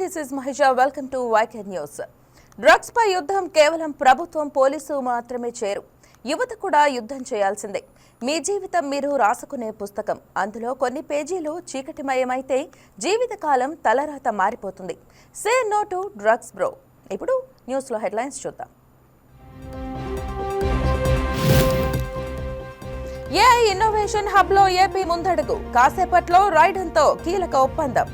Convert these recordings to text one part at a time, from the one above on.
This is Mahisha welcome to YK news drugs పై యుద్ధం కేవలం ప్రభుత్వం పోలీసు మాత్రమే చేరు. యువత కూడా యుద్ధం చేయాల్సిందే. మీ జీవితం మీరు రాసుకునే పుస్తకం. అందులో కొన్ని పేజీలు చీకటిమయమైతే జీవితకాలం తలరాత మారిపోతుంది. Say no to drugs bro ఇప్పుడు న్యూస్లో హెడ్లైన్స్ చూద్దాం. ఏఐ ఇన్నోవేషన్ హబ్లో ఏపీ ముందడుగు. కాసేపట్లో రైడన్తో కీలక ఒప్పందం.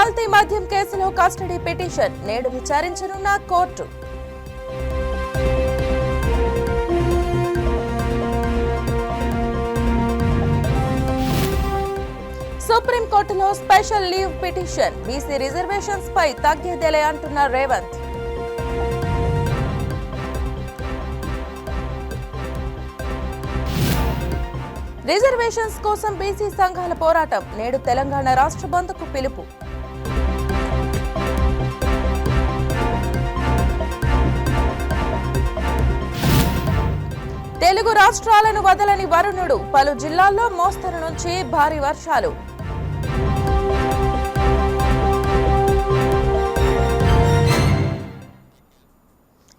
కల్తీ మద్యం కేసులో కస్టడీ పిటిషన్ నేడు విచారించనున్న కోర్టు. సుప్రీంకోర్టులో special leave petition BC reservations పై తగ్గేదేలే అంటున్న రేవంత్. రిజర్వేషన్స్ కోసం బీసీ సంఘాల పోరాటం నేడు తెలంగాణ రాష్ట్ర బంద్కు పిలుపు. తెలుగు రాష్ట్రాలను వదలని వరుణుడు పలు జిల్లాల్లో మోస్తరు నుంచి భారీ వర్షాలు.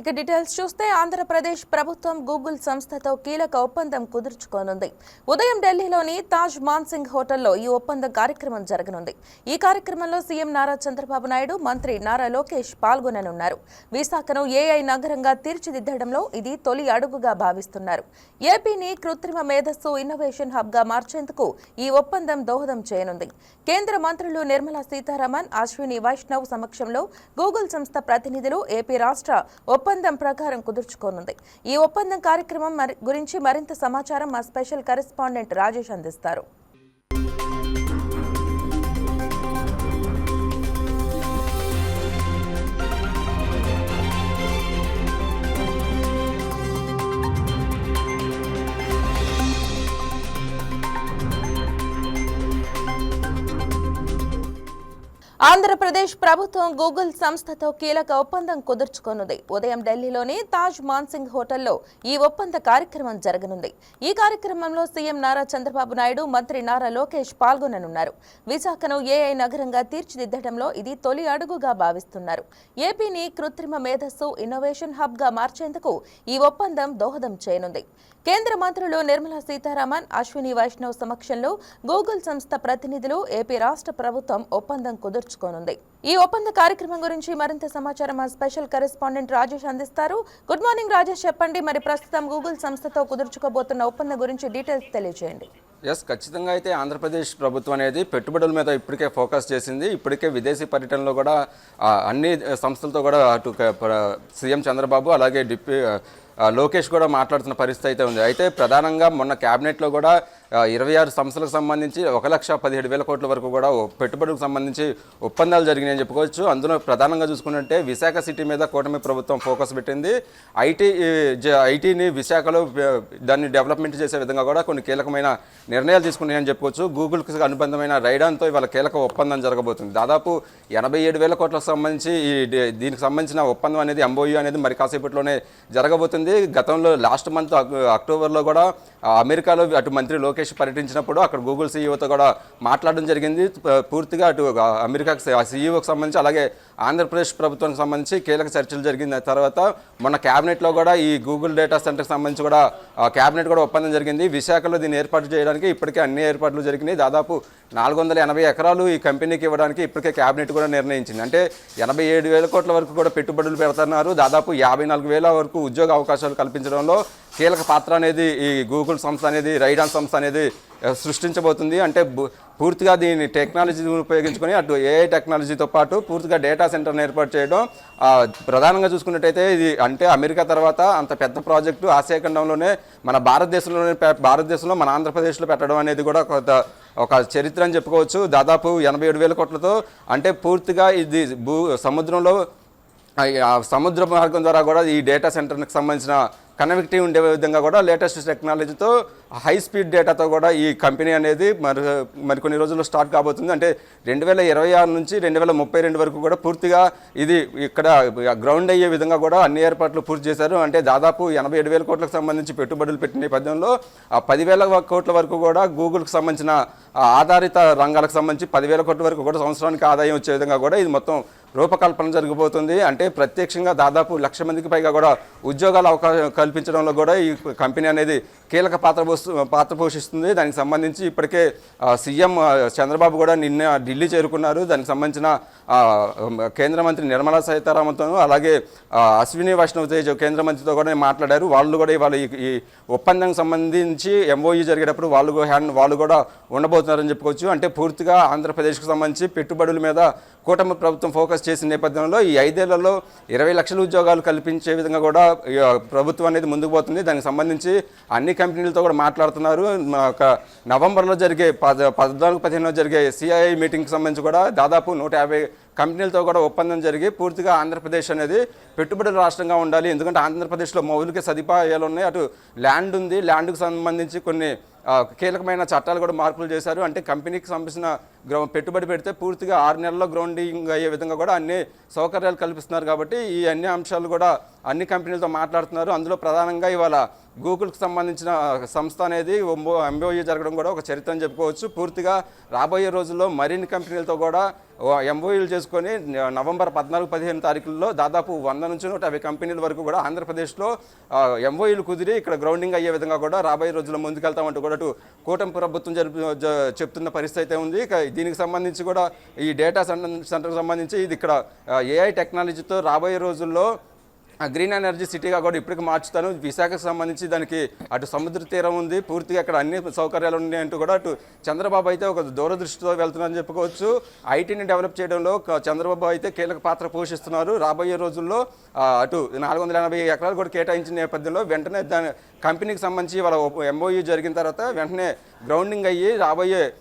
ఇక డీటెయిల్స్ చూస్తే ఆంధ్రప్రదేశ్ ప్రభుత్వం గూగుల్ సంస్థతో కీలక ఒప్పందం కుదుర్చుకోనుంది. ఉదయం ఢిల్లీలోని తాజ్ మాన్సింగ్ హోటల్లో ఈ ఒప్పంద కార్యక్రమం జరగనుంది. ఈ కార్యక్రమంలో సీఎం నారా చంద్రబాబు నాయుడు మంత్రి నారా లోకేష్ పాల్గొననున్నారు. విశాఖను ఏఐ నగరంగా తీర్చిదిద్దడంలో ఇది తొలి అడుగుగా భావిస్తున్నారు. ఏపీని కృత్రిమ మేధస్సు ఇన్నోవేషన్ హబ్గా మార్చేందుకు ఈ ఒప్పందం దోహదం చేయనుంది. కేంద్ర మంత్రులు నిర్మలా సీతారామన్ అశ్విని వైష్ణవ్ సమక్షంలో గూగుల్ సంస్థ ప్రతినిధులు ఏపీ రాష్ట్ర ఒప్పందం ఒప్పందం ప్రకారం కుదుర్చుకోనుంది. ఈ ఒప్పందం కార్యక్రమం గురించి మరింత సమాచారం మా స్పెషల్ కరెస్పాండెంట్ రాజేష్ అందిస్తారు. ఆంధ్రప్రదేశ్ ప్రభుత్వం గూగుల్ సంస్థతో కీలక ఒప్పందం కుదుర్చుకోనుంది. ఉదయం ఢిల్లీలోని తాజ్ మాన్సింగ్ హోటల్లో ఈ ఒప్పంద కార్యక్రమం జరగనుంది. ఈ కార్యక్రమంలో సీఎం నారా చంద్రబాబు నాయుడు మంత్రి నారా లోకేష్ పాల్గొననున్నారు. విశాఖను ఏఐ నగరంగా తీర్చిదిద్దడంలో ఇది తొలి అడుగుగా భావిస్తున్నారు. ఏపీని కృత్రిమ మేధస్సు ఇన్నోవేషన్ హబ్గా మార్చేందుకు ఈ ఒప్పందం దోహదం చేయనుంది. కేంద్ర మంత్రులు నిర్మలా సీతారామన్ అశ్విని వైష్ణవ్ సమక్షంలో గూగుల్ సంస్థ ప్రతినిధులు ఏపీ రాష్ట్ర ప్రభుత్వం ఒప్పందం కుదుర్చుకోనుంది. ఈ ఒప్పంద కార్యక్రమం గురించి మరింత సమాచారం మా స్పెషల్ కరెస్పాండెంట్ రాజేష్ అందిస్తారు. గుడ్ మార్నింగ్ రాజేష్ చెప్పండి. మరి ప్రస్తుతం గూగుల్ సంస్థతో కుదుర్చుకోబోతున్న ఒప్పందం గురించి డీటెయిల్స్ తెలియజేయండి ఎస్ ఖచ్చితంగా అయితే ఆంధ్రప్రదేశ్ ప్రభుత్వం అనేది పెట్టుబడుల మీద ఇప్పటికే ఫోకస్ చేసింది. ఇప్పటికే విదేశీ పర్యటనలో కూడా అన్ని సంస్థలతో కూడా అటు సీఎం చంద్రబాబు అలాగే డిప్యూ లోకేష్ కూడా మాట్లాడుతున్న పరిస్థితి అయితే ఉంది. అయితే ప్రధానంగా మొన్న క్యాబినెట్లో కూడా ఇరవై ఆరు సంస్థలకు సంబంధించి ఒక లక్ష పదిహేడు వేల కోట్ల వరకు కూడా పెట్టుబడులకు సంబంధించి ఒప్పందాలు జరిగినాయని చెప్పుకోవచ్చు. అందులో ప్రధానంగా చూసుకున్నట్టే విశాఖ సిటీ మీద కూటమి ప్రభుత్వం ఫోకస్ పెట్టింది. ఐటీ ఐటీని విశాఖలో దాన్ని డెవలప్మెంట్ చేసే విధంగా కూడా కొన్ని కీలకమైన నిర్ణయాలు తీసుకున్నాయని చెప్పుకోవచ్చు. గూగుల్కి అనుబంధమైన రైడాన్తో ఇవాళ కీలక ఒప్పందం జరగబోతుంది. దాదాపు ఎనభై ఏడు వేల కోట్లకు సంబంధించి ఈ దీనికి సంబంధించిన ఒప్పందం అనేది ఎంబోయూ అనేది మరి కాసేపట్లోనే జరగబోతుంది. గతంలో లాస్ట్ మంత్ అక్టోబర్లో కూడా అమెరికాలో అటు మంత్రి లోకేష్ పర్యటించినప్పుడు అక్కడ గూగుల్ సీఈఓతో కూడా మాట్లాడడం జరిగింది. పూర్తిగా అటు ఆ, అమెరికాకి సీఈఓకి సంబంధించి అలాగే ఆంధ్రప్రదేశ్ ప్రభుత్వానికి సంబంధించి కీలక చర్చలు జరిగిన తర్వాత మొన్న క్యాబినెట్లో కూడా ఈ గూగుల్ డేటా సెంటర్కి సంబంధించి కూడా క్యాబినెట్ కూడా ఒప్పందం జరిగింది. విశాఖలో దీన్ని ఏర్పాటు చేయడానికి ఇప్పటికే అన్ని ఏర్పాట్లు జరిగినాయి. దాదాపు నాలుగు వందల ఎనభై ఎకరాలు ఈ కంపెనీకి ఇవ్వడానికి ఇప్పటికే క్యాబినెట్ కూడా నిర్ణయించింది. అంటే ఎనభై ఏడు వేల కోట్ల వరకు కూడా పెట్టుబడులు పెడుతున్నారు. దాదాపు యాభై నాలుగు వేల వరకు ఉద్యోగ అవకాశాలు కల్పించడంలో కీలక పాత్ర అనేది ఈ గూగుల్ సంస్థ అనేది రైడాన్ సంస్థ అనేది సృష్టించబోతుంది. అంటే పూర్తిగా దీని టెక్నాలజీని ఉపయోగించుకొని అటు ఏఐ టెక్నాలజీతో పాటు పూర్తిగా డేటా సెంటర్ని ఏర్పాటు చేయడం ప్రధానంగా చూసుకున్నట్టయితే ఇది అంటే అమెరికా తర్వాత అంత పెద్ద ప్రాజెక్టు ఆసియా ఖండంలోనే మన భారతదేశంలోనే భారతదేశంలో మన ఆంధ్రప్రదేశ్లో పెట్టడం అనేది కూడా కొంత ఒక చరిత్ర అని చెప్పుకోవచ్చు. దాదాపు ఎనభై ఏడు వేల కోట్లతో అంటే పూర్తిగా ఇది భూ సముద్రంలో సముద్ర మార్గం ద్వారా కూడా ఈ డేటా సెంటర్కి సంబంధించిన కనెక్టివిటీ ఉండే విధంగా కూడా లేటెస్ట్ టెక్నాలజీతో హై స్పీడ్ డేటాతో కూడా ఈ కంపెనీ అనేది మరి మరికొన్ని రోజుల్లో స్టార్ట్ కాబోతుంది. అంటే రెండు వేల ఇరవై ఆరు నుంచి రెండు వేల ముప్పై రెండు వరకు కూడా పూర్తిగా ఇది ఇక్కడ గ్రౌండ్ అయ్యే విధంగా కూడా అన్ని ఏర్పాట్లు పూర్తి చేశారు. అంటే దాదాపు ఎనభై ఏడు వేల కోట్లకు సంబంధించి పెట్టుబడులు పెట్టిన నేపథ్యంలో ఆ పదివేల కోట్ల వరకు కూడా గూగుల్కి సంబంధించిన ఆధారిత రంగాలకు సంబంధించి పదివేల కోట్ల వరకు కూడా సంవత్సరానికి ఆదాయం వచ్చే విధంగా కూడా ఇది మొత్తం రూపకల్పన జరగబోతుంది అంటే ప్రత్యక్షంగా దాదాపు లక్ష మందికి పైగా కూడా ఉద్యోగాల అవకాశం కల్పించడంలో కూడా ఈ కంపెనీ అనేది కీలక పాత్ర పాత్ర పోషిస్తుంది. దానికి సంబంధించి ఇప్పటికే సీఎం చంద్రబాబు కూడా నిన్న ఢిల్లీ చేరుకున్నారు. దానికి సంబంధించిన కేంద్ర మంత్రి నిర్మలా సీతారామన్తో అలాగే అశ్విని వైష్ణవ్ తేజ్ కేంద్ర మంత్రితో కూడా మాట్లాడారు. వాళ్ళు కూడా ఇవాళ ఈ- ఒప్పందానికి ఒప్పందం సంబంధించి ఎంఓఈ జరిగేటప్పుడు వాళ్ళు కూడా హ్యాండ్ వాళ్ళు కూడా ఉండబోతున్నారని చెప్పుకోవచ్చు. అంటే పూర్తిగా ఆంధ్రప్రదేశ్కి సంబంధించి పెట్టుబడుల మీద కూటమి ప్రభుత్వం ఫోకస్ చేసిన నేపథ్యంలో ఈ ఐదేళ్ళలో ఇరవై లక్షల ఉద్యోగాలు కల్పించే విధంగా కూడా ప్రభుత్వం అనేది ముందుకు పోతుంది. దానికి సంబంధించి అన్ని కంపెనీలతో కూడా మాట్లాడుతున్నారు. ఒక నవంబర్లో జరిగే పద పద్నాలుగు పదిహేనులో జరిగే సిఐఐ మీటింగ్కి సంబంధించి కూడా దాదాపు నూట యాభై కంపెనీలతో కూడా ఒప్పందం జరిగి పూర్తిగా ఆంధ్రప్రదేశ్ అనేది పెట్టుబడుల రాష్ట్రంగా ఉండాలి. ఎందుకంటే ఆంధ్రప్రదేశ్లో మౌలిక సదుపాయాలు ఉన్నాయి. అటు ల్యాండ్ ఉంది. ల్యాండ్కు సంబంధించి కొన్ని కీలకమైన చట్టాలు కూడా మార్పులు చేశారు. అంటే కంపెనీకి సంబంధించిన గ్రౌ పెట్టుబడి పెడితే పూర్తిగా ఆరు నెలల్లో గ్రౌండింగ్ అయ్యే విధంగా కూడా అన్ని సౌకర్యాలు కల్పిస్తున్నారు కాబట్టి ఈ అన్ని అంశాలు కూడా అన్ని కంపెనీలతో మాట్లాడుతున్నారు. అందులో ప్రధానంగా ఇవాళ గూగుల్కి సంబంధించిన సంస్థ అనేది ఎంబోయూ జరగడం కూడా ఒక చరిత్ర అని చెప్పుకోవచ్చు. పూర్తిగా రాబోయే రోజుల్లో మరిన్ని కంపెనీలతో కూడా ఎంబోయూలు చేసుకొని నవంబర్ పద్నాలుగు పదిహేను తారీఖుల్లో దాదాపు వంద నుంచి నూట యాభై కంపెనీల వరకు కూడా ఆంధ్రప్రదేశ్లో ఎంఓఈలు కుదిరి ఇక్కడ గ్రౌండింగ్ అయ్యే విధంగా కూడా రాబోయే రోజుల్లో ముందుకెళ్తామంటూ కూడా అటు కూటమి ప్రభుత్వం జరుపు జ- చెప్తున్న పరిస్థితి అయితే ఉంది. దీనికి సంబంధించి కూడా ఈ డేటా సెంటర్కి సంబంధించి ఇది ఇక్కడ ఏఐ టెక్నాలజీతో రాబోయే రోజుల్లో గ్రీన్ ఎనర్జీ సిటీగా కూడా ఇప్పటికి మార్చుతాను. విశాఖకు సంబంధించి దానికి అటు సముద్ర తీరం ఉంది. పూర్తిగా అక్కడ అన్ని సౌకర్యాలు ఉన్నాయి అంటూ కూడా అటు చంద్రబాబు అయితే ఒక దూరదృష్టితో వెళ్తున్నారని చెప్పుకోవచ్చు. ఐటీని డెవలప్ చేయడంలో చంద్రబాబు అయితే కీలక పాత్ర పోషిస్తున్నారు. రాబోయే రోజుల్లో అటు నాలుగు వందల ఎనభై ఎకరాలు కూడా కేటాయించిన నేపథ్యంలో వెంటనే దాని కంపెనీకి సంబంధించి వాళ్ళ ఎంఓయూ జరిగిన తర్వాత వెంటనే గ్రౌండింగ్ అయ్యి రాబోయే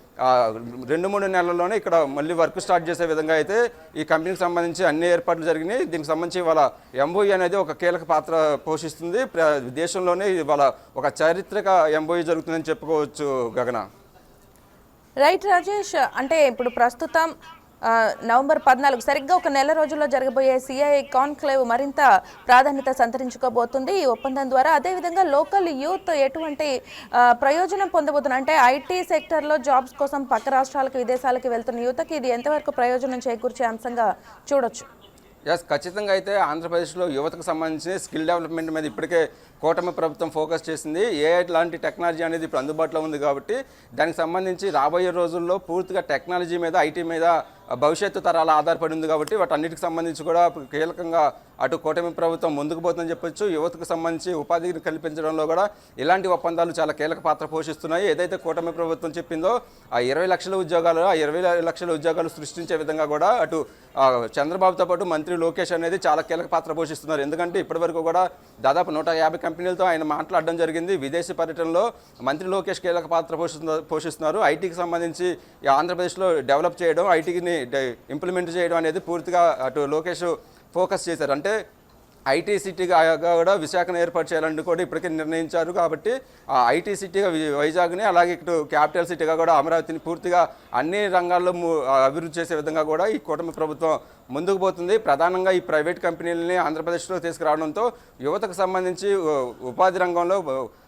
రెండు మూడు నెలల్లోనే ఇక్కడ మళ్ళీ వర్క్ స్టార్ట్ చేసే విధంగా అయితే ఈ కంపెనీకి సంబంధించి అన్ని ఏర్పాట్లు జరిగినాయి. దీనికి సంబంధించి వాళ్ళ ఎంఓఈ అనేది ఒక కీలక పాత్ర పోషిస్తుంది. ప్ర- దేశంలోనే వాళ్ళ ఒక చారిత్రక ఎంఓఈ జరుగుతుందని చెప్పుకోవచ్చు గగన. రైట్ రాజేష్ అంటే ఇప్పుడు ప్రస్తుతం నవంబర్ పద్నాలుగు సరిగ్గా ఒక నెల రోజుల్లో జరగబోయే సిఐ కాన్క్లేవ్ మరింత ప్రాధాన్యత సంతరించుకోబోతుంది. ఈ ఒప్పందం ద్వారా అదేవిధంగా లోకల్ యూత్ ఎటువంటి ప్రయోజనం పొందబోతున్నారు అంటే ఐటీ సెక్టర్లో జాబ్స్ కోసం పక్క రాష్ట్రాలకు విదేశాలకు వెళ్తున్న యువతకి ఇది ఎంతవరకు ప్రయోజనం చేకూర్చే అంశంగా చూడొచ్చు. ఎస్ ఖచ్చితంగా అయితే ఆంధ్రప్రదేశ్లో యువతకు సంబంధించి స్కిల్ డెవలప్మెంట్ మీద ఇప్పటికే కూటమి ప్రభుత్వం ఫోకస్ చేసింది. ఏ లాంటి టెక్నాలజీ అనేది ఇప్పుడు అందుబాటులో ఉంది కాబట్టి దానికి సంబంధించి రాబోయే రోజుల్లో పూర్తిగా టెక్నాలజీ మీద ఐటీ మీద భవిష్యత్తు తరాల ఆధారపడి ఉంది కాబట్టి వాటన్నిటికి సంబంధించి కూడా కీలకంగా అటు కూటమి ప్రభుత్వం ముందుకు పోతుందని చెప్పొచ్చు. యువతకు సంబంధించి ఉపాధిని కల్పించడంలో కూడా ఇలాంటి ఒప్పందాలు చాలా కీలక పాత్ర పోషిస్తున్నాయి. ఏదైతే కూటమి ప్రభుత్వం చెప్పిందో ఆ ఇరవై లక్షల ఉద్యోగాలు ఆ ఇరవై లక్షల ఉద్యోగాలు సృష్టించే విధంగా కూడా అటు చంద్రబాబుతో పాటు మంత్రి లోకేష్ అనేది చాలా కీలక పాత్ర పోషిస్తున్నారు. ఎందుకంటే ఇప్పటివరకు కూడా దాదాపు నూట యాభై కంపెనీలతో ఆయన మాట్లాడడం జరిగింది. విదేశీ పర్యటనలో మంత్రి లోకేష్ కీలక పాత్ర పోషిస్తున్నారు పోషిస్తున్నారు. ఐటీకి సంబంధించి ఆంధ్రప్రదేశ్లో డెవలప్ చేయడం ఐటీని ఇంప్లిమెంట్ చేయడం అనేది పూర్తిగా అటు లోకేష్ ఫోకస్ చేశారు. అంటే ఐటీ సిటీగా కూడా విశాఖను ఏర్పాటు చేయాలని కూడా ఇప్పటికే నిర్ణయించారు కాబట్టి ఆ ఐటీ సిటీగా వైజాగ్ని అలాగే ఇటు క్యాపిటల్ సిటీగా కూడా అమరావతిని పూర్తిగా అన్ని రంగాల్లో ము- అభివృద్ధి చేసే విధంగా కూడా ఈ కూటమి ప్రభుత్వం ముందుకు పోతుంది. ప్రధానంగా ఈ ప్రైవేట్ కంపెనీలని ఆంధ్రప్రదేశ్లో తీసుకురావడంతో యువతకు సంబంధించి ఉపాధి రంగంలో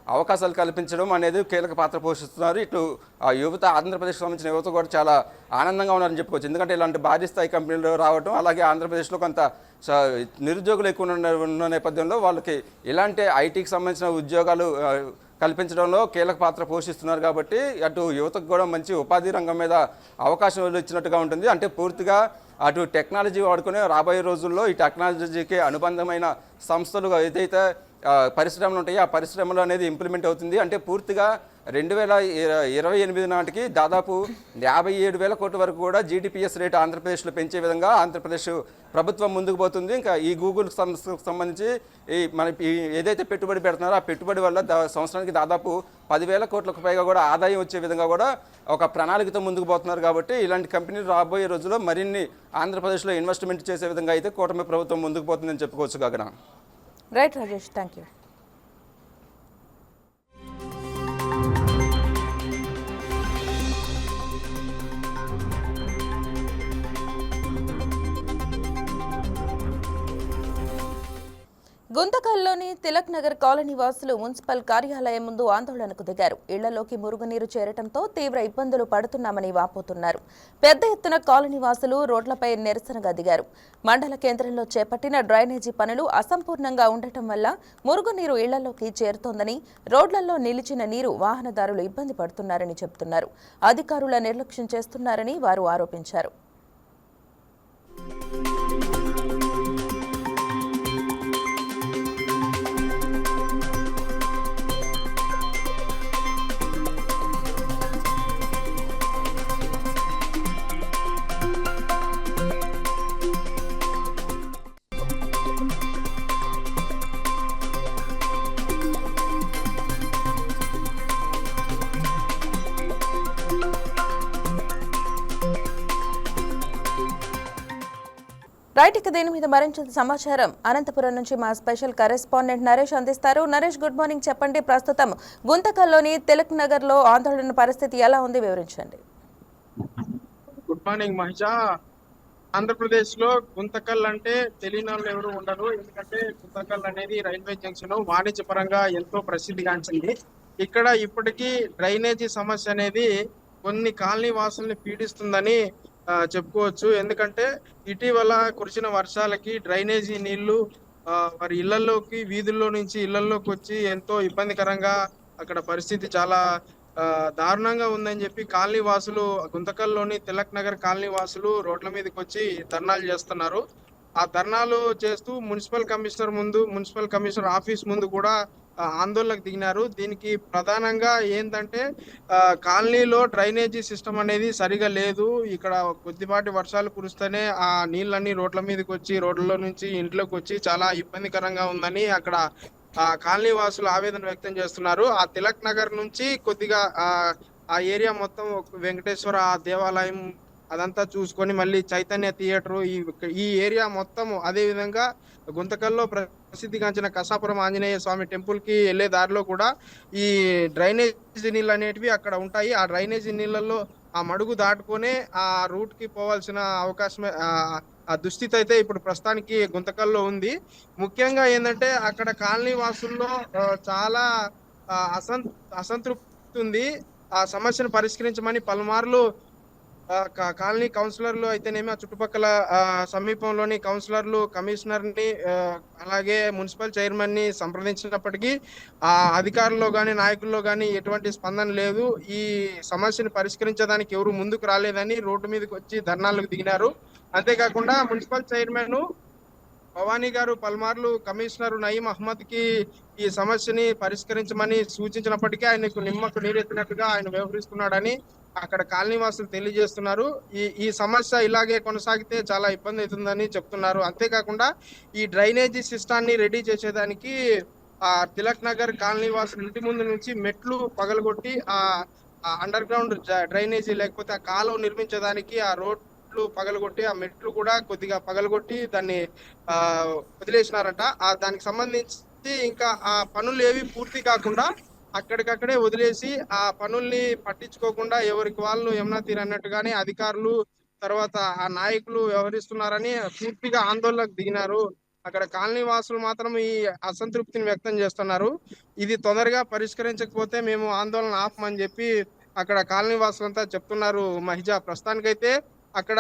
అవకాశాలు కల్పించడం అనేది కీలక పాత్ర పోషిస్తున్నారు. ఇటు ఆ యువత ఆంధ్రప్రదేశ్ సంబంధించిన యువత కూడా చాలా ఆనందంగా ఉన్నారని చెప్పుకోవచ్చు. ఎందుకంటే ఇలాంటి భారీ స్థాయి కంపెనీలు రావడం అలాగే ఆంధ్రప్రదేశ్లో కొంత నిరుద్యోగులు ఎక్కువ ఉన్న నేపథ్యంలో వాళ్ళకి ఇలాంటి ఐటీకి సంబంధించిన ఉద్యోగాలు కల్పించడంలో కీలక పాత్ర పోషిస్తున్నారు కాబట్టి అటు యువతకు కూడా మంచి ఉపాధి రంగం మీద అవకాశం ఇచ్చినట్టుగా ఉంటుంది. అంటే పూర్తిగా అటు టెక్నాలజీ వాడుకునే రాబోయే రోజుల్లో ఈ టెక్నాలజీకి అనుబంధమైన సంస్థలు ఏదైతే పరిశ్రమలు ఉంటాయి. ఆ పరిశ్రమలు అనేది ఇంప్లిమెంట్ అవుతుంది. అంటే పూర్తిగా రెండు వేల ఇరవై ఎనిమిది నాటికి దాదాపు యాభై ఏడు వేల కోట్ల వరకు కూడా జీడిపిఎస్ రేట్ ఆంధ్రప్రదేశ్లో పెంచే విధంగా ఆంధ్రప్రదేశ్ ప్రభుత్వం ముందుకు పోతుంది. ఇంకా ఈ గూగుల్ సంస్థకు సంబంధించి ఈ మన ఏదైతే పెట్టుబడి పెడుతున్నారో ఆ పెట్టుబడి వల్ల దా- సంవత్సరానికి దాదాపు పదివేల కోట్లకు పైగా కూడా ఆదాయం వచ్చే విధంగా కూడా ఒక ప్రణాళికతో ముందుకు పోతున్నారు కాబట్టి ఇలాంటి కంపెనీలు రాబోయే రోజుల్లో మరిన్ని ఆంధ్రప్రదేశ్లో ఇన్వెస్ట్మెంట్ చేసే విధంగా అయితే కూటమి ప్రభుత్వం ముందుకు పోతుందని చెప్పుకోవచ్చు Gagana. Right Rajesh thank you గుంతకల్లోని తిలక్ నగర్ కాలనీ వాసులు మున్సిపల్ కార్యాలయం ముందు ఆందోళనకు దిగారు. ఇళ్ళలోకి మురుగునీరు చేరటంతో తీవ్ర ఇబ్బందులు పడుతున్నామని వాపోతున్నారు. పెద్ద ఎత్తున కాలనీ వాసులు రోడ్లపై నిరసనగా దిగారు. మండల కేంద్రంలో చేపట్టిన డ్రైనేజీ పనులు అసంపూర్ణంగా ఉండటం వల్ల మురుగునీరు ఇళ్ళలోకి చేరుతోందని రోడ్లలో నిలిచిన నీరు వాహనదారులు ఇబ్బంది పడుతున్నారని చెబుతున్నారు. అధికారుల నిర్లక్ష్యం చేస్తున్నారని వారు ఆరోపించారు. రైట్ ఇక దీని మీద మరింత సమాచారం. అనంతపురం నుంచి మా స్పెషల్ కరెస్పాండెంట్ నరేష్ అందిస్తారు. Naresh good morning. చెప్పండి ప్రస్తుతం గుంతకల్లోని తిలక్ నగర్లో ఆందోళన పరిస్థితి ఎలా ఉంది? వివరించండి. Good morning Mahisha. ఆంధ్రప్రదేశ్లో గుంతకల్ అంటే తెలియని వాళ్ళు ఎవరు ఉండరు. ఎందుకంటే గుంతకల్ అనేది రైల్వే జంక్షన్ వాణిజ్య పరంగా ఎంతో ప్రసిద్ధిగాంచింది. ఇక్కడ ఇప్పటికీ డ్రైనేజీ సమస్య అనేది కొన్ని కాలనీ వాసుల్ని పీడిస్తుందని చెప్పుకోవచ్చు. ఎందుకంటే ఇటీవల కురిసిన వర్షాలకి డ్రైనేజీ నీళ్ళు వారి ఇళ్ళలోకి వీధుల్లో నుంచి ఇళ్ళలోకి వచ్చి ఎంతో ఇబ్బందికరంగా అక్కడ పరిస్థితి చాలా దారుణంగా ఉందని చెప్పి కాలనీ వాసులు గుంతకల్లోని తిలక్ నగర్ కాలనీ వాసులు రోడ్ల మీదకి వచ్చి ధర్నాలు చేస్తున్నారు. ఆ ధర్నాలు చేస్తూ మున్సిపల్ కమిషనర్ ముందు మున్సిపల్ కమిషనర్ ఆఫీస్ ముందు కూడా ఆందోళనకు దిగినారు. దీనికి ప్రధానంగా ఏంటంటే కాలనీలో డ్రైనేజీ సిస్టమ్ అనేది సరిగా లేదు. ఇక్కడ కొద్దిపాటి వర్షాలు కురిస్తేనే ఆ నీళ్ళన్నీ రోడ్ల మీదకి వచ్చి రోడ్లలో నుంచి ఇంట్లోకి వచ్చి చాలా ఇబ్బందికరంగా ఉందని అక్కడ ఆ కాలనీ వాసులు ఆవేదన వ్యక్తం చేస్తున్నారు. ఆ తిలక్ నగర్ నుంచి కొద్దిగా ఆ ఏరియా మొత్తం ఒక వెంకటేశ్వర దేవాలయం అదంతా చూసుకొని మళ్ళీ చైతన్య థియేటర్ ఈ ఈ ఏరియా మొత్తం అదే విధంగా గుంతకల్లో ప్రసిద్ధిగాంచిన కసాపురం ఆంజనేయ స్వామి టెంపుల్కి వెళ్ళే వెళ్ళే దారిలో కూడా ఈ డ్రైనేజ్ నీళ్ళు అనేటివి అక్కడ ఉంటాయి. ఆ డ్రైనేజీ నీళ్ళల్లో ఆ మడుగు దాటుకొని ఆ రూట్కి పోవాల్సిన అవకాశం ఆ దుస్థితి అయితే ఇప్పుడు ప్రస్తుతానికి గుంతకల్లో ఉంది. ముఖ్యంగా ఏంటంటే అక్కడ కాలనీ వాసుల్లో చాలా అసంత అసం అసంతృప్తి ఉంది. ఆ సమస్యను పరిష్కరించమని పలుమార్లు కాలనీ కౌన్సిలర్లు అయితేనేమి ఆ చుట్టుపక్కల సమీపంలోని కౌన్సిలర్లు కమిషనర్ని అలాగే మున్సిపల్ చైర్మన్ని సంప్రదించినప్పటికీ ఆ అధికారుల్లో కానీ నాయకుల్లో కానీ ఎటువంటి స్పందన లేదు. ఈ సమస్యను పరిష్కరించడానికి ఎవరు ముందుకు రాలేదని రోడ్డు మీదకి వచ్చి ధర్నాలకు దిగినారు. అంతేకాకుండా మున్సిపల్ చైర్మన్ భవానీ గారు పలుమార్లు కమిషనర్ నయీం అహ్మద్కి ఈ సమస్యని పరిష్కరించమని సూచించినప్పటికీ ఆయనకు నిమ్మకు నీరెత్తినట్టుగా ఆయన వ్యవహరిస్తున్నాడని అక్కడ కాలనీవాసులు తెలియజేస్తున్నారు. ఈ ఈ సమస్య ఇలాగే కొనసాగితే చాలా ఇబ్బంది అవుతుందని చెప్తున్నారు. అంతేకాకుండా ఈ డ్రైనేజీ సిస్టాన్ని రెడీ చేసేదానికి ఆ తిలక్ నగర్ కాలనీవాసులు ఇంటి ముందు నుంచి మెట్లు పగలగొట్టి ఆ అండర్ గ్రౌండ్ డ్రైనేజీ లేకపోతే ఆ కాలువ నిర్మించడానికి ఆ రోడ్లు పగలగొట్టి ఆ మెట్లు కూడా కొద్దిగా పగలగొట్టి దాన్ని ఆ వదిలేసినారట. ఆ దానికి సంబంధించి ఇంకా ఆ పనులు ఏవి పూర్తి కాకుండా అక్కడికక్కడే వదిలేసి ఆ పనుల్ని పట్టించుకోకుండా ఎవరికి వాళ్ళు యమునా తీరు అన్నట్టుగానే అధికారులు తర్వాత ఆ నాయకులు వ్యవహరిస్తున్నారని పూర్తిగా ఆందోళనకు దిగినారు. అక్కడ కాలనీ వాసులు మాత్రం ఈ అసంతృప్తిని వ్యక్తం చేస్తున్నారు. ఇది తొందరగా పరిష్కరించకపోతే మేము ఆందోళన ఆపమని చెప్పి అక్కడ కాలనీ వాసులంతా చెప్తున్నారు మహిజా. ప్రస్తుతానికైతే అక్కడ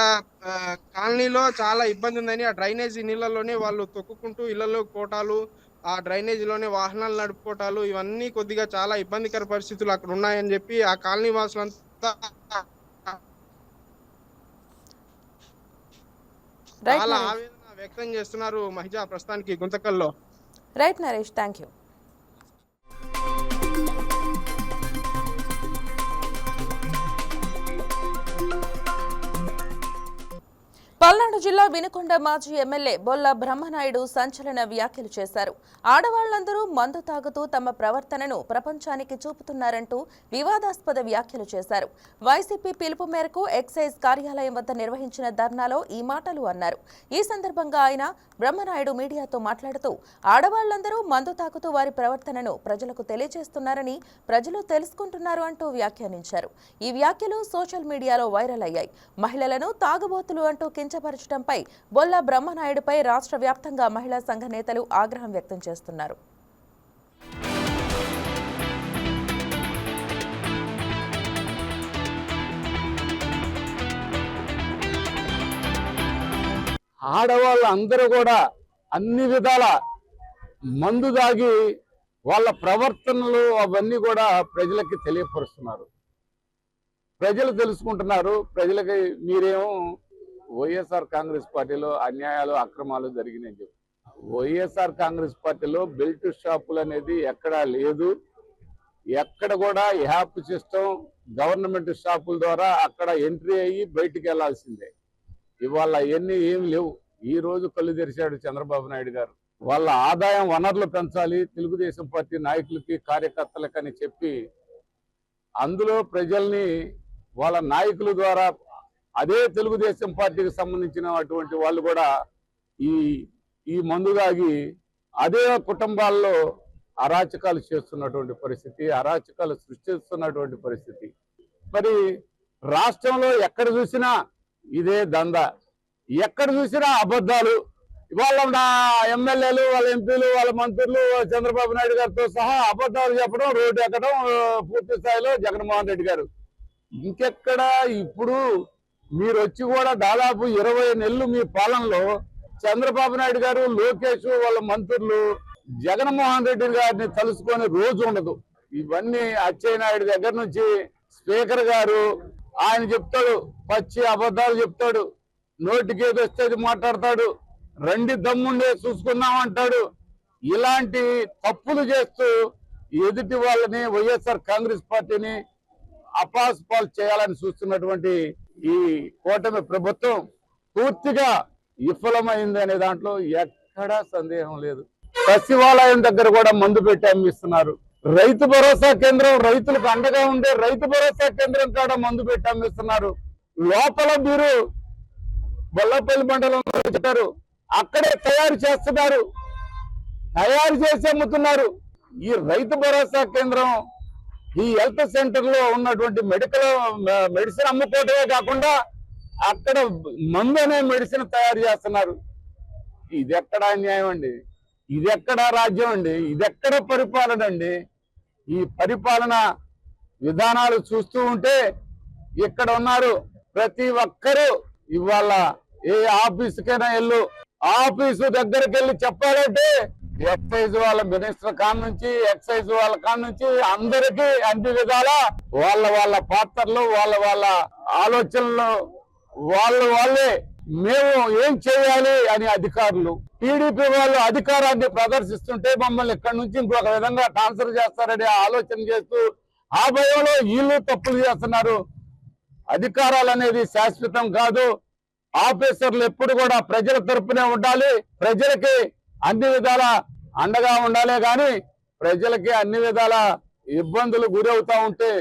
కాలనీలో చాలా ఇబ్బంది ఉందని ఆ డ్రైనేజీ నీళ్ళలోనే వాళ్ళు తొక్కుకుంటూ ఇళ్ళలో కోటాలు ఆ డ్రైనేజీలోనే వాహనాలు నడుపుకోవటాలు ఇవన్నీ కొద్దిగా చాలా ఇబ్బందికర పరిస్థితులు అక్కడ ఉన్నాయని చెప్పి ఆ కాలనీ వాసులంతా చాలా ఆవేదన వ్యక్తం చేస్తున్నారు మహిజా ప్రస్తుతానికి గుంతకల్లో. Right Naresh thank you Palnadu జిల్లా వినుకొండ మాజీ ఎమ్మెల్యే బొల్ల బ్రహ్మనాయుడు సంచలన వ్యాఖ్యలు చేశారు. ఆడవాళ్ళందరూ మందు తాగుతూ తమ ప్రవర్తనను ప్రపంచానికి చూపుతున్నారంటూ వివాదాస్పద వ్యాఖ్యలు చేశారు. వైసీపీ పిలుపు మేరకు ఎక్సైజ్ కార్యాలయం వద్ద నిర్వహించిన ధర్నాలో ఈ మాటలు అన్నారు. ఈ సందర్భంగా ఆయన బ్రహ్మనాయుడు మీడియాతో మాట్లాడుతూ ఆడవాళ్ళందరూ మందు తాగుతూ వారి ప్రవర్తనను ప్రజలకు తెలియజేస్తున్నారని ప్రజలు తెలుసుకుంటున్నారు అంటూ వ్యాఖ్యానించారు. ఈ వ్యాఖ్యలు సోషల్ మీడియాలో వైరల్ అయ్యాయి. మహిళలను తాగుబోతులు అంటూ కించ కించపరచడంపై బొల్ల బ్రహ్మనాయుడుపై రాష్ట్ర వ్యాప్తంగా మహిళా సంఘ నేతలు ఆగ్రహం వ్యక్తం చేస్తున్నారు. ఆడవాళ్ళు అందరూ కూడా అన్ని విధాల మందు దాగి వాళ్ళ ప్రవర్తనలు అవన్నీ కూడా ప్రజలకి తెలియపరుస్తున్నారు. ప్రజలు తెలుసుకుంటున్నారు. ప్రజలకి మీరేమో వైఎస్ఆర్ కాంగ్రెస్ పార్టీలో అన్యాయాలు అక్రమాలు జరిగినాయి చెప్పి. వైఎస్ఆర్ కాంగ్రెస్ పార్టీలో బెల్ట్ షాపులు అనేది ఎక్కడా లేదు. ఎక్కడ కూడా యాప్ సిస్టమ్ గవర్నమెంట్ షాపుల ద్వారా అక్కడ ఎంట్రీ అయ్యి బయటికి వెళ్ళాల్సిందే ఇవాళ అవన్నీ ఏం లేవు. ఈ రోజు కళ్ళు తెరిచాడు చంద్రబాబు నాయుడు గారు. వాళ్ళ ఆదాయం వనరులు పెంచాలి తెలుగుదేశం పార్టీ నాయకులకి కార్యకర్తలకని అని చెప్పి అందులో ప్రజల్ని వాళ్ళ నాయకుల ద్వారా అదే తెలుగుదేశం పార్టీకి సంబంధించిన అటువంటి వాళ్ళు కూడా ఈ ఈ మందుగాగి అదే కుటుంబాల్లో అరాచకాలు చేస్తున్నటువంటి పరిస్థితి అరాచకాలు సృష్టిస్తున్నటువంటి పరిస్థితి. మరి రాష్ట్రంలో ఎక్కడ చూసినా ఇదే దంద. ఎక్కడ చూసినా అబద్ధాలు. ఇవాళ నా ఎమ్మెల్యేలు వాళ్ళ ఎంపీలు వాళ్ళ మంత్రులు చంద్రబాబు నాయుడు గారితో సహా అబద్ధాలు చెప్పడం రోడ్డు ఎక్కడం పూర్తి స్థాయిలో జగన్మోహన్ రెడ్డి గారు. ఇంకెక్కడ ఇప్పుడు మీరు వచ్చి కూడా దాదాపు ఇరవై నెలలు మీ పాలనలో చంద్రబాబు నాయుడు గారు లోకేష్ వాళ్ళ మంత్రులు జగన్మోహన్ రెడ్డి గారిని తలుసుకొని రోజు ఉండదు. ఇవన్నీ అచ్చయ్య నాయుడు దగ్గర నుంచి స్పీకర్ గారు ఆయన చెప్తాడు పచ్చి అబద్ధాలు చెప్తాడు నోటికి ఏది వస్తే మాట్లాడతాడు రండి దమ్ముండే చూసుకుందాం అంటాడు ఇలాంటి తప్పులు చేస్తూ ఎదుటి వాళ్ళని వైఎస్ఆర్ కాంగ్రెస్ పార్టీని అపాస్పాలు చేయాలని చూస్తున్నటువంటి ఈ కూటమి ప్రభుత్వం పూర్తిగా విఫలమైంది అనే దాంట్లో ఎక్కడా సందేహం లేదు. సచివాలయం దగ్గర కూడా మందు పెట్టి అమ్మిస్తున్నారు. రైతు భరోసా కేంద్రం రైతులకు అండగా ఉండే రైతు భరోసా కేంద్రం కాడ మందు పెట్టి అమ్మిస్తున్నారు. లోపల మీరు బొల్లపల్లి మండలంలో చెప్పారు అక్కడే తయారు చేస్తున్నారు. తయారు చేసి అమ్ముతున్నారు. ఈ రైతు భరోసా కేంద్రం ఈ హెల్త్ సెంటర్లో ఉన్నటువంటి మెడికల్ మెడిసిన్ అమ్ముకోవటమే కాకుండా అక్కడ మందు అనే మెడిసిన్ తయారు చేస్తున్నారు. ఇది ఎక్కడ న్యాయం అండి? ఇది ఎక్కడ రాజ్యం అండి? ఇది ఎక్కడ పరిపాలన అండి? ఈ పరిపాలన విధానాలు చూస్తూ ఉంటే ఇక్కడ ఉన్నారు ప్రతి ఒక్కరూ ఇవాళ ఏ ఆఫీసుకైనా వెళ్ళు. ఆఫీసు దగ్గరికి వెళ్ళి చెప్పాలంటే ఎక్సైజ్ వాళ్ళ మినిస్టర్ కాడ నుంచి ఎక్సైజ్ వాళ్ళ కాడ నుంచి అందరికీ అన్ని విధాల వాళ్ళ వాళ్ళ పాత్రలు వాళ్ళ వాళ్ళ ఆలోచనలు వాళ్ళు వాళ్ళే. మేము ఏం చేయాలి అని అధికారులు. టీడీపీ వాళ్ళు అధికారాన్ని ప్రదర్శిస్తుంటే మమ్మల్ని ఇక్కడ నుంచి ఇంకొక విధంగా ట్రాన్స్ఫర్ చేస్తారని ఆలోచన చేస్తూ ఆ భయంలో వీళ్ళు తప్పులు చేస్తున్నారు. అధికారాలు అనేది శాశ్వతం కాదు. ఆఫీసర్లు ఎప్పుడు కూడా ప్రజల తరపునే ఉండాలి. ప్రజలకి అన్ని విధాల అండగా ఉండాలి కానీ ప్రజలకి అన్ని విధాల ఇబ్బందులు గురవుతా ఉంటే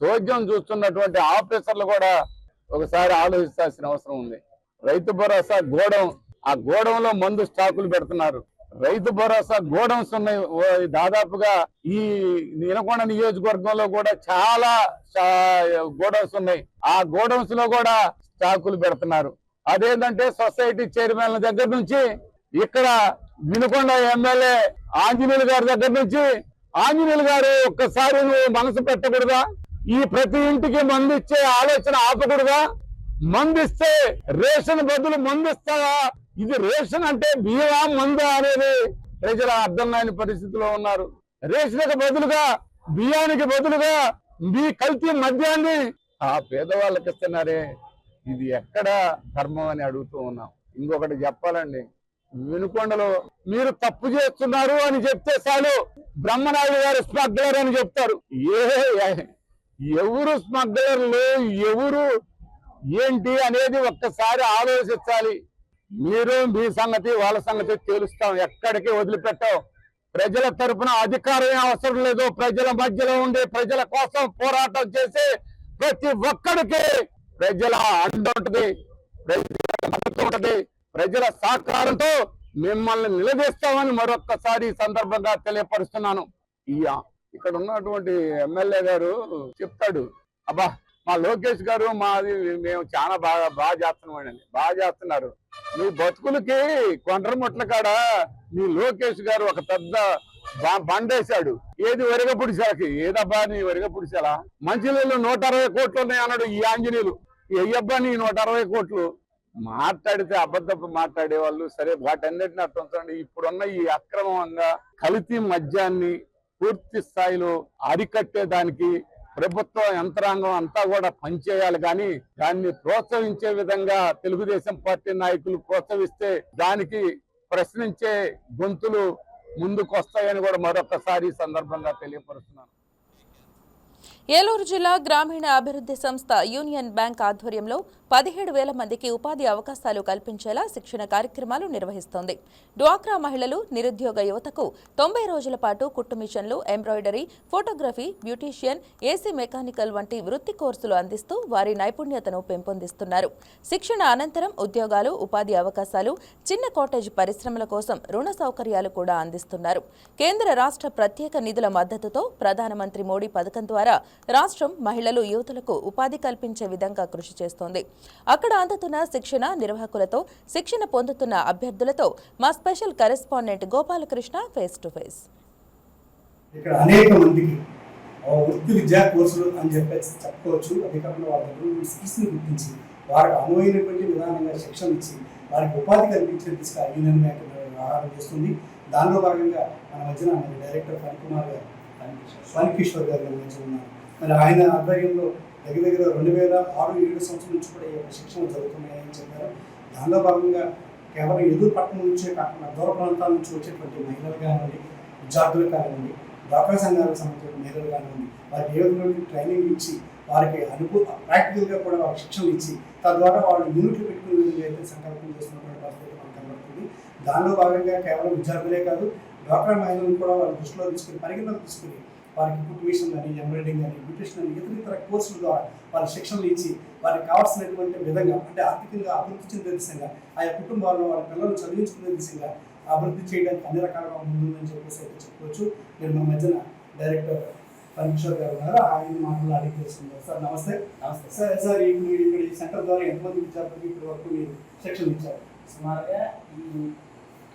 సోద్యం చూస్తున్నటువంటి ఆఫీసర్లు కూడా ఒకసారి ఆలోచించాల్సిన అవసరం ఉంది. రైతు భరోసా గోడం ఆ గోడంలో మందు స్టాకులు పెడుతున్నారు. రైతు భరోసా గోడౌన్స్ ఉన్నాయి దాదాపుగా ఈ నీలకొండ నియోజకవర్గంలో కూడా చాలా గోడౌన్స్ ఉన్నాయి. ఆ గోడౌన్స్లో కూడా స్టాకులు పెడుతున్నారు. అదేంటంటే సొసైటీ చైర్మన్ల దగ్గర నుంచి ఇక్కడ వినుకొండ ఎమ్మెల్యే ఆంజనేయులు గారి దగ్గర నుంచి ఆంజనేయులు గారు ఒక్కసారి నువ్వు మనసు పెట్టకూడదా? ఈ ప్రతి ఇంటికి మందు ఇచ్చే ఆలోచన ఆపకూడదా? మందు ఇస్తే రేషన్ బదులు మందు ఇస్తావా? ఇది రేషన్ అంటే బియ్యమా మందు అనేది ప్రజలు అర్థం కాని పరిస్థితిలో ఉన్నారు. రేషన్కి బదులుగా బియ్యానికి బదులుగా మీ కల్తీ మద్యాన్ని ఆ పేదవాళ్ళకి ఇస్తున్నారే. ఇది ఎక్కడ ధర్మం అని అడుగుతూ ఉన్నాం. ఇంకొకటి చెప్పాలండి. వినుకొండలో మీరు తప్పు చేస్తున్నారు అని చెప్తే చాలు. బ్రహ్మనాయుడు గారు స్మగ్లర్ అని చెప్తారు. ఏ ఎవరు స్మగ్లర్లు ఎవరు ఏంటి అనేది ఒక్కసారి ఆలోచించాలి. మీరు మీ సంగతి వాళ్ళ సంగతి తేలుస్తాం. ఎక్కడికి వదిలిపెట్టాం? ప్రజల తరపున అధికారం అవసరం లేదు. ప్రజల మధ్యలో ఉండి ప్రజల కోసం పోరాటం చేసే ప్రతి ఒక్కడికి ప్రజల అండ ఉంటది. ప్రజల మద్దతు ఉంటది. ప్రజల సహకారంతో మిమ్మల్ని నిలదీస్తామని మరొక్కసారి సందర్భంగా తెలియపరుస్తున్నాను. ఈ ఇక్కడ ఉన్నటువంటి ఎమ్మెల్యే గారు చెప్తాడు అబ్బా మా లోకేష్ గారు మాది మేము చాలా బాగా బాగా చేస్తున్నామండి బాగా చేస్తున్నారు. మీ బతుకులకి కొండ్ర ముట్ల కాడ మీ లోకేష్ గారు ఒక పెద్ద బండేశాడు. ఏది వరగపుడిశాకి ఏదబ్బా నీ వరగపుడిశాలా మంచినీళ్ళు నూట అరవై కోట్లు ఉన్నాయి అన్నాడు ఈ ఆంజనేయులు. అయ్యబ్బా నీ నూట అరవై కోట్లు. మాట్లాడితే అబద్ధపు మాట్లాడే వాళ్ళు సరే వాటన్నిటిని అర్థం ఇప్పుడున్న ఈ అక్రమంగా కల్తీ మద్యాన్ని పూర్తి స్థాయిలో అరికట్టేదానికి ప్రభుత్వ యంత్రాంగం అంతా కూడా పనిచేయాలి. కానీ దాన్ని ప్రోత్సహించే విధంగా తెలుగుదేశం పార్టీ నాయకులు ప్రోత్సహిస్తే దానికి ప్రశ్నించే గొంతులు ముందుకు వస్తాయని కూడా మరొకసారి సందర్భంగా తెలియపరుస్తున్నాను. ఏలూరు జిల్లా గ్రామీణ అభివృద్ధి సంస్థ యూనియన్ బ్యాంక్ ఆధ్వర్యంలో పదిహేడు వేల మందికి ఉపాధి అవకాశాలు కల్పించేలా శిక్షణ కార్యక్రమాలు నిర్వహిస్తోంది. డ్వాక్రా మహిళలు నిరుద్యోగ యువతకు తొంభై రోజుల పాటు కుట్టు మిషన్లు embroidery photography beautician AC mechanical వంటి వృత్తి కోర్సులు అందిస్తూ వారి నైపుణ్యతను పెంపొందిస్తున్నారు. శిక్షణ అనంతరం ఉద్యోగాలు ఉపాధి అవకాశాలు చిన్న కాటేజ్ పరిశ్రమల కోసం రుణ సౌకర్యాలు కూడా అందిస్తున్నారు. కేంద్ర రాష్ట్ర ప్రత్యేక నిధుల మద్దతుతో ప్రధానమంత్రి మోడీ పథకం ద్వారా రాష్ట్రం మహిళలు యువతులకు ఉపాధి కల్పించే విధంగా కృషి చేస్తోంది. అక్కడ అందుతున్న శిక్షణ నిర్వాహకులతో శిక్షణ పొందుతున్న అభ్యర్థులతో మా special correspondent Gopalakrishna face to face. ఇక్కడ అనేక మందికి వృత్తి విద్యా కోర్సులు అని చెప్పేసి చెప్పుకోవచ్చు. అదే కాకుండా వాళ్ళ దగ్గర స్కిల్స్ని గుర్తించి వారికి అనువైనటువంటి విధానంగా శిక్షణ ఇచ్చి వారికి ఉపాధి కల్పించే దిశగా యూనియన్ బ్యాంక్ వ్యవహారం చేస్తుంది. దానిలో భాగంగా మన మధ్యన డైరెక్టర్ ఫణికుమార్ గారు ఫణికిషోర్ గారు మన మధ్య ఉన్నారు మరి ఆయన ఆధ్వర్యంలో దగ్గర దగ్గర రెండు వేల ఆరు ఏడు సంవత్సరం నుంచి కూడా ఈ యొక్క శిక్షణ జరుగుతున్నాయని చెప్పారు. దానిలో భాగంగా కేవలం ఎదురు పట్టణం నుంచే కాకుండా దూర ప్రాంతాల నుంచి వచ్చేటువంటి మహిళలు కానివ్వండి విద్యార్థులు కానివ్వండి డాక్టర్ సంఘాలకు సంబంధించిన మహిళలు కానివ్వండి వారికి ఏ విధమైన ట్రైనింగ్ ఇచ్చి వారికి అనుభూ ప్రాక్టికల్గా కూడా వారికి శిక్షణ ఇచ్చి తద్వారా వాళ్ళు యూనిట్లు పెట్టుకునే విధంగా సంకల్పం చేస్తున్నటువంటి పరిస్థితి మనకు కనబడుతుంది. దానిలో భాగంగా కేవలం విద్యార్థులే కాదు డాక్టర్ మహిళలను కూడా వాళ్ళ దృష్టిలో తీసుకుని పరిగణలోకి తీసుకుని వారికి కుట్టు మిషన్ కానీ ఎంబ్రాయిడింగ్ కానీ బ్యూటిషన్ కానీ ఇతర ఇతర కోర్సుల ద్వారా వాళ్ళ శిక్షణలు ఇచ్చి వారికి కావాల్సినటువంటి విధంగా అంటే ఆర్థికంగా అభివృద్ధి చెందే దిశగా ఆయా కుటుంబాల్లో వాళ్ళ పిల్లలు చదివించుకునే దిశగా అభివృద్ధి చేయడానికి అన్ని రకాలుగా ముందుందని చెప్పేసి అయితే చెప్పుకోవచ్చు. మీరు మన మధ్యన డైరెక్టర్ పరమేశ్వర్ గారు ఉన్నారు. ఆయన మాటలు అడిగి సార్ నమస్తే. నమస్తే. సార్ సార్ ఇప్పుడు ఇక్కడ ఈ సెంటర్ ద్వారా ఎంతమంది విద్యార్థులకు ఇప్పటి వరకు మీరు శిక్షణ ఇచ్చారు? సుమారుగా ఈ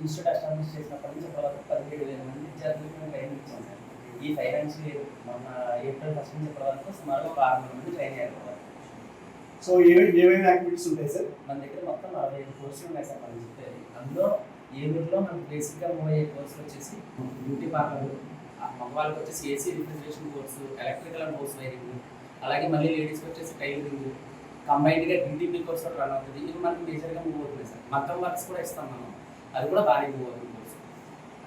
ఇన్స్టిట్యూట్ ఎస్టాబ్లిష్ చేసినప్పటి నుంచి పదిహేడు వేల మంది విద్యార్థులకు మేము ట్రైనింగ్ ఇచ్చాం సార్. ఈ ఫైనాన్షియల్ ఇయర్ మొన్న ఏప్రిల్ ఫస్ట్ నుంచి ఇప్పటివరకు సుమారుగా ఒక ఆరు వందల మంది ట్రైన్ ఇప్పటివరకు. సో ఏమేమి ఏమేమి యాక్టివిటీస్ ఉంటాయి సార్? మన దగ్గర మొత్తం నలభై ఐదు కోర్సులు ఉన్నాయి సార్ మనం చెప్పేది. అందులో ఏలూరులో మనకు బేసిక్గా మూవ్ అయ్యే కోర్సులు వచ్చేసి బ్యూటీ పార్లర్ మగవాళ్ళకి వచ్చేసి AC refrigeration course electrical and house wiring అలాగే మళ్ళీ లేడీస్కి వచ్చేసి టైలరింగ్ కంబైన్డ్గా డీటీపీ కోర్స్ కూడా రన్ అవుతుంది. ఇది మనకి మేజర్గా మూవ్ అవుతుంది సార్. మొత్తం వర్క్స్ కూడా ఇస్తాం మనం. అది కూడా బాగా మూవ్ అవుతుంది.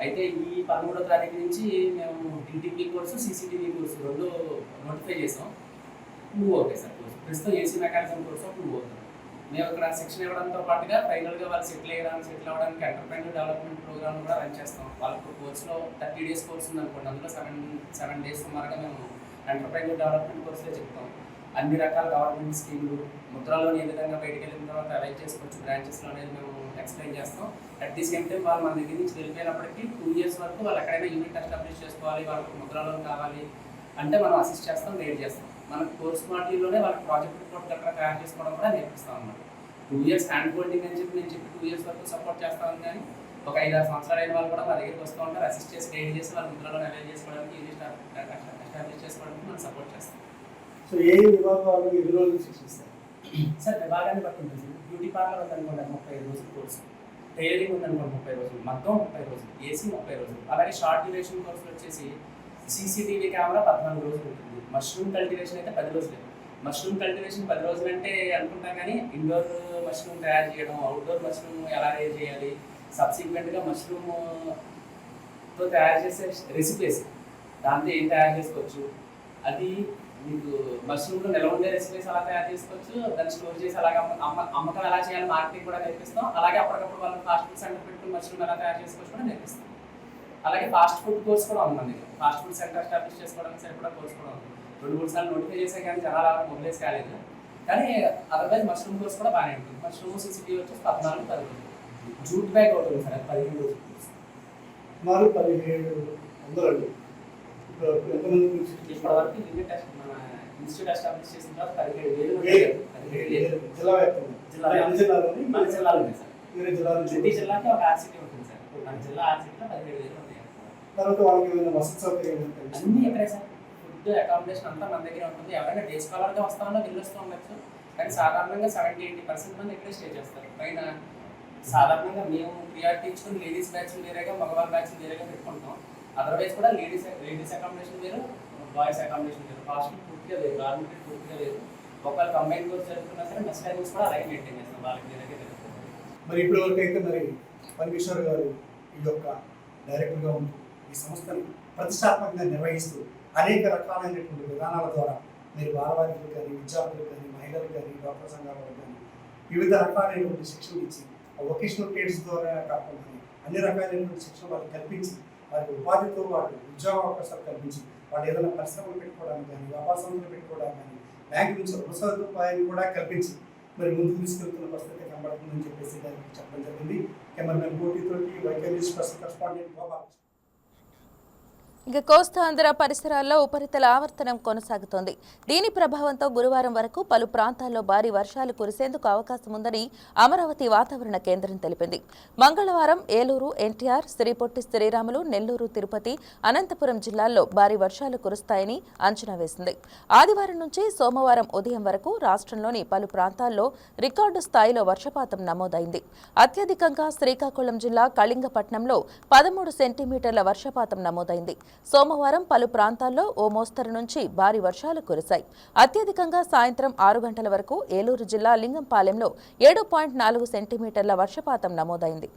అయితే ఈ పదమూడో తారీఖు నుంచి మేము డీటీపీ కోర్సు సీసీటీవీ కోర్సు రెండు నోటిఫై చేసాం. టూ ఓకే సార్ కోర్సు ప్రస్తుతం AC mechanism course two okay మేము ఇక్కడ శిక్షణ ఇవ్వడంతో పాటుగా ఫైనల్గా వాళ్ళు సెటిల్ అయ్యడానికి సెటిల్ అవ్వడానికి ఎంటర్ప్రైనర్ డెవలప్మెంట్ ప్రోగ్రామ్ కూడా రన్ చేస్తాం. వాళ్ళకు కోర్సులో థర్టీ డేస్ కోర్స్ ఉంది అనుకోండి అందులో సెవెన్ సెవెన్ డేస్ సుమారుగా మేము ఎంటర్ప్రైనర్ డెవలప్మెంట్ కోర్సులో చెప్తాం. అన్ని రకాల గవర్నమెంట్ స్కీములు ముద్రలోని ఏ విధంగా బయటకు వెళ్ళిన తర్వాత అవైట్ చేసుకోవచ్చు బ్రాంచెస్లో అనేది మేము ఎక్స్ప్లెయిన్ చేస్తాం. అట్ ది సేమ్ టైం వాళ్ళు మన దగ్గర నుంచి వెళ్ళిపోయినప్పటికీ టూ ఇయర్స్ వరకు వాళ్ళు ఎక్కడైనా యూనిట్ ఎస్టాబ్లిష్ చేసుకోవాలి వాళ్ళకి ముద్రలో కావాలి అంటే మనం అసిస్ట్ చేస్తాం గైడ్ చేస్తాం. మన కోర్స్ మాడ్యూల్లోనే వాళ్ళకి ప్రాజెక్ట్ రిపోర్ట్ అక్కడ తయారు చేసుకోవడం కూడా నేర్పిస్తాం అన్నమాట టూ ఇయర్స్ హ్యాండ్ హోల్డింగ్ అని చెప్పి నేను చెప్పి టూ ఇయర్స్ వరకు సపోర్ట్ చేస్తాను కానీ ఒక ఐదు ఆరు సంవత్సరాలు అయిన వాళ్ళు కూడా మా దగ్గరికి వస్తూ ఉంటారు అసిస్ట్ చేసి గైడ్ చేసి వాళ్ళ ముద్రలో అవైల్ చేసుకోవడానికి యూనిట్ ఎస్టాబ్లిష్ చేసుకోవడానికి మనం సపోర్ట్ చేస్తాం. సో ఏ విభాగాలు ఎన్ని రోజులు శిక్షిస్తారు? సార్ విభాగాన్ని బట్టి ఉంటుంది. బ్యూటీ పార్లర్ ఉందనుకోండి ముప్పై ఐదు రోజులు కోర్సు. టైలరింగ్ ఉందనుకోండి ముప్పై రోజులు. మొత్తం ముప్పై రోజులు. ఏసీ ముప్పై రోజులు. అలాగే షార్ట్ డ్యూరేషన్ కోర్సులు వచ్చేసి సీసీటీవీ కెమెరా పద్నాలుగు రోజులు ఉంటుంది. మష్రూమ్ కల్టివేషన్ అయితే పది రోజులు. మష్రూమ్ కల్టివేషన్ పది రోజులు అంటే అనుకుంటాం కానీ ఇండోర్ మష్రూమ్ తయారు చేయడం అవుట్డోర్ మష్రూమ్ ఎలా రేర్ చేయాలి సబ్సిక్వెంట్గా మష్రూమ్తో తయారు చేసే రెసిపీస్. దాంతో ఏం తయారు చేసుకోవచ్చు? అది మీకు మష్రూమ్లో నిల్వ ఉండే రెసిపీస్ ఎలా తయారు చేసుకోవచ్చు. దాన్ని స్టోర్ చేసి అలాగే అమ్మ అమ్మకం ఎలా చేయాలి మార్కెటింగ్ కూడా నేర్పిస్తాం. అలాగే అప్పటికప్పుడు వాళ్ళు ఫాస్ట్ ఫుడ్ సెంటర్ పెట్టుకుని మష్రూమ్ ఎలా తయారు చేసుకోవచ్చు కూడా నేర్పిస్తాం. అలాగే ఫాస్ట్ ఫుడ్ కోర్స్ కూడా ఉంది ఫాస్ట్ ఫుడ్ సెంటర్ ఎస్టాబ్లిష్ చేసుకోవడానికి సరిపడా కోర్స్ కూడా ఉంది. రెండు మూడు సార్లు నోటిఫై చేసే కానీ జనాలు అలా మొబైల్స్ కాలేదు కానీ అదర్వైజ్ మష్రూమ్ కోర్స్ కూడా బాగానే ఉంటుంది. మష్రూమ్ సిసిటీ వచ్చేసి పద్నాలుగు పదిహేను జూట్ బ్యాగ్ ఒకటి ఉంది సార్ పదిహేడు పదిహేను రోజులు సుమారు పదిహేడు వందలు అండి ఇప్పటివరకు మన ఇన్స్టిట్యూట్ ఎస్టాబ్లిష్ చేసిన తర్వాత పదిహేడు వేలు. పదిహేడు వేలు. జిల్లా జిల్లా జిల్లాలోని మన జిల్లాలో ఉంది సార్. ప్రతి జిల్లాకి ఒక ఆర్సిటీ ఉంటుంది సార్. మన జిల్లా ఆర్సిటీలో పదిహేడు వేలు తర్వాత వాళ్ళకి ఏమైనా వసతి సౌకర్యం ఏమైనా కల్పించారా? అన్ని ఎక్కడే సార్. ఫుడ్ అకామిడేషన్ అంతా మన దగ్గర ఉంటుంది. ఎవరైనా డే స్కాలర్గా వెళ్ళొస్తూ ఉండొచ్చు. కానీ సాధారణంగా సెవెంటీ ఎయిటీ పర్సెంట్ మంది ఇక్కడే స్టే చేస్తారు. పైన సాధారణంగా మేము ప్రియారిటీ ఇచ్చుకుని లేడీస్ బ్యాచ్ వేరేగా మగవాళ్ళ బ్యాచ్ వేరేగా పెట్టుకుంటాం. అదర్వైజ్ కూడా లేడీస్ లేడీస్ అకామిడేషన్ వేరు బాయ్స్ అకామిడేషన్ వేరు. హాస్టల్ పూర్తిగా లేదు గార్మెంట్ పూర్తిగా లేదు ఒకవేళ కంబైన్ కోర్స్ జరుగుతున్నా సరే మెస్ టైమింగ్స్ కూడా అలాగే మెయింటైన్ చేస్తాం వాళ్ళకి వేరేగా జరుగుతుంది మరి ఇప్పటి వరకు అయితే మరి పరమేశ్వర్ గారు ఈ యొక్క డైరెక్టర్గా ఉంటూ ఈ సంస్థను ప్రతిష్టాత్మకంగా నిర్వహిస్తూ అనేక రకాలైనటువంటి విధానాల ద్వారా మీరు బాలవారికి కానీ విద్యార్థులకు కానీ మహిళలకు కానీ డాక్టర్ సంఘాల కానీ వివిధ రకాలైనటువంటి శిక్షణ ఇచ్చి వొకేషనల్ ట్రేడ్స్ ద్వారా కాకుండా అన్ని రకాలైనటువంటి శిక్షణ వాళ్ళకి కల్పించి వారికి ఉపాధితో పాటు ఉద్యోగ అవకాశాలు కల్పించి వాళ్ళు ఏదైనా పరిశ్రమలు పెట్టుకోవడానికి కానీ వ్యాపార సంస్థలు పెట్టుకోవడానికి కానీ బ్యాంకు నుంచి రుణ సదుపాయాన్ని కూడా కల్పించి మరి ముందుకు తీసుకెళ్తున్న పరిస్థితి కనబడుతుందని చెప్పేసి దానికి చెప్పడం జరిగింది. కెమెరామెన్ పోటీతోటి వైకే న్యూస్ ప్రెస్ కరస్పాండెంట్ ఇక కోస్తాంధ్ర పరిసరాల్లో ఉపరితల ఆవర్తనం కొనసాగుతోంది. దీని ప్రభావంతో గురువారం వరకు పలు ప్రాంతాల్లో భారీ వర్షాలు కురిసేందుకు అవకాశం ఉందని అమరావతి వాతావరణ కేంద్రం తెలిపింది. మంగళవారం ఏలూరు ఎన్టీఆర్ శ్రీపొట్టి శ్రీరాములు నెల్లూరు తిరుపతి అనంతపురం జిల్లాల్లో భారీ వర్షాలు కురుస్తాయని అంచనా వేసింది. ఆదివారం నుంచి సోమవారం ఉదయం వరకు రాష్ట్రంలోని పలు ప్రాంతాల్లో రికార్డు స్థాయిలో వర్షపాతం నమోదైంది. అత్యధికంగా శ్రీకాకుళం జిల్లా కళింగపట్నంలో పదమూడు సెంటీమీటర్ల వర్షపాతం నమోదైంది. సోమవారం పలు ప్రాంతాల్లో ఓ మోస్తరు నుంచి భారీ వర్షాలు కురిశాయి. అత్యధికంగా సాయంత్రం ఆరు గంటల వరకు ఏలూరు జిల్లా లింగంపాలెంలో ఏడు పాయింట్ నాలుగు సెంటీమీటర్ల వర్షపాతం నమోదైంది.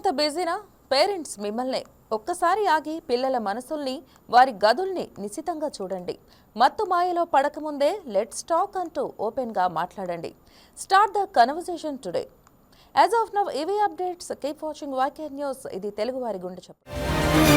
ఎంత బిజీనా? పేరెంట్స్ మిమ్మల్ని ఒక్కసారి ఆగి పిల్లల మనసుల్ని వారి గదుల్ని నిశితంగా చూడండి. మత్తు మాయలో పడకముందే లెట్స్ టాక్ అంటూ ఓపెన్గా మాట్లాడండి. Start the conversation today. As of now ఇవే updates. Keep watching YK news. ఇది తెలుగు వారి గుండె చెప్పండి.